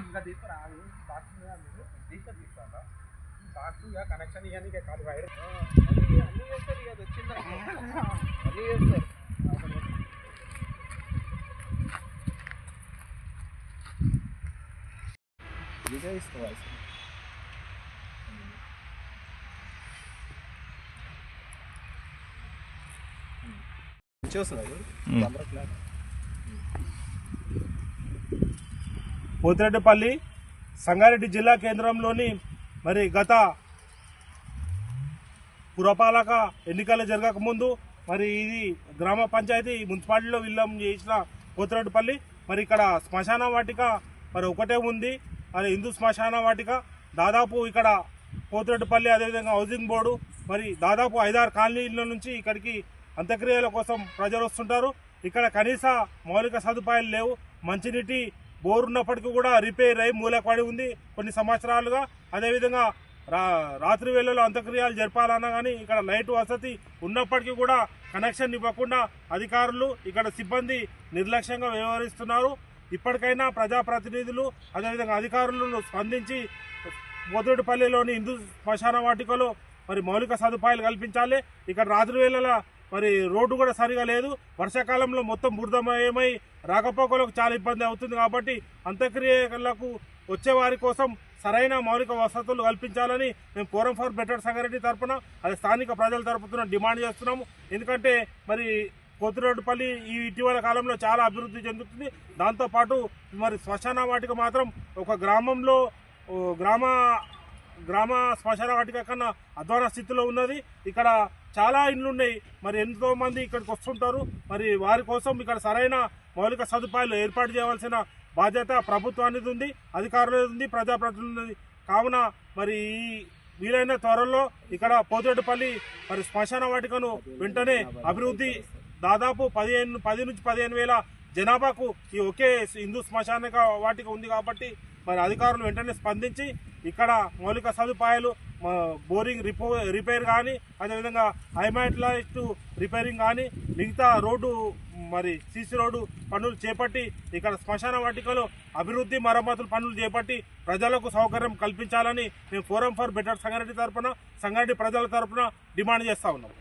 ఇంకా తీసుకురా బాక్స్ తీసుకొని తీసుకోవాలా బాక్స్ ఇక కనెక్షన్ ఇవన్నీ కాదు వైర్. అన్నీ చేస్తారు ఇక వచ్చిందా అన్నీ చేస్తారు. ఇదే ఇసుకోవాలి చూస్తున్నా పోతిరెడ్డిపల్లి సంగారెడ్డి జిల్లా కేంద్రంలోని మరి గత పురపాలక ఎన్నికలు జరగకముందు మరి ఇది గ్రామ పంచాయతీ మున్సిపాలిటీలో విల్లం చేసిన పోతిరెడ్డిపల్లి మరి ఇక్కడ శ్మశాన వాటిక మరి ఒకటే ఉంది. మరి హిందూ శ్మశాన వాటిక దాదాపు ఇక్కడ పోతిరెడ్డిపల్లి అదేవిధంగా హౌసింగ్ బోర్డు మరి దాదాపు ఐదారు కాలనీల నుంచి ఇక్కడికి అంత్యక్రియల కోసం ప్రజలు వస్తుంటారు. ఇక్కడ కనీస మౌలిక సదుపాయాలు లేవు. మంచినీటి బోర్ ఉన్నప్పటికీ కూడా రిపేర్ అయి మూలపడి ఉంది కొన్ని సంవత్సరాలుగా. అదేవిధంగా రా రాత్రి వేళలో అంత్యక్రియలు జరపాలన్నా కానీ ఇక్కడ లైట్ వసతి ఉన్నప్పటికీ కూడా కనెక్షన్ ఇవ్వకుండా అధికారులు ఇక్కడ సిబ్బంది నిర్లక్ష్యంగా వ్యవహరిస్తున్నారు. ఇప్పటికైనా ప్రజాప్రతినిధులు అదేవిధంగా అధికారులను స్పందించి మొదటిపల్లిలోని హిందూ శ్మశాన వాటికలో మరి మౌలిక సదుపాయాలు కల్పించాలి. ఇక్కడ రాత్రి వేళల మరి రోడ్డు కూడా సరిగా లేదు. వర్షాకాలంలో మొత్తం బురదమయమై రాకపోకలకు చాలా ఇబ్బంది అవుతుంది కాబట్టి అంత్యక్రియలకు వచ్చే వారి కోసం సరైన మౌలిక వసతులు కల్పించాలని మేము ఫోరం ఫర్ బెటర్ సంగారెడ్డి తరపున అది స్థానిక ప్రజల తరపున డిమాండ్ చేస్తున్నాము. ఎందుకంటే మరి కొత్తరోడ్డుపల్లి ఈ ఇటీవల కాలంలో చాలా అభివృద్ధి చెందుతుంది. దాంతోపాటు మరి శ్మశాన వాటిక మాత్రం ఒక గ్రామంలో గ్రామ గ్రామ శ్మశాన వాటిక కన్నా అధ్వాన స్థితిలో ఉన్నది. ఇక్కడ చాలా ఇండ్లు ఉన్నాయి. మరి ఎంతో మంది ఇక్కడికి వస్తుంటారు. మరి వారి కోసం ఇక్కడ సరైన మౌలిక సదుపాయాలు ఏర్పాటు చేయవలసిన బాధ్యత ప్రభుత్వానికి ఉంది అధికారులది ఉంది ప్రజాప్రతినిధి కావున మరి ఈ వీలైన త్వరలో ఇక్కడ పోతేటిపల్లి మరి శ్మశాన వాటికను వెంటనే అభివృద్ధి దాదాపు పదిహేను పది నుంచి పదిహేను వేల జనాభాకు ఈ ఒకే హిందూ శ్మశాన వాటిక ఉంది కాబట్టి మరి అధికారులు వెంటనే స్పందించి ఇక్కడ మౌలిక సదుపాయాలు బోరింగ్ రిపో రిపేర్ కానీ అదేవిధంగా హైమాట్లైట్ రిపేరింగ్ కానీ మిగతా రోడ్డు మరి సీసీ రోడ్డు పనులు చేపట్టి ఇక్కడ శ్మశాన వాటికలో అభివృద్ధి మరమ్మతులు పనులు చేపట్టి ప్రజలకు సౌకర్యం కల్పించాలని మేము ఫోరం ఫర్ బెటర్ సంగారెడ్డి తరపున సంగారెడ్డి ప్రజల తరపున డిమాండ్ చేస్తా ఉన్నాం.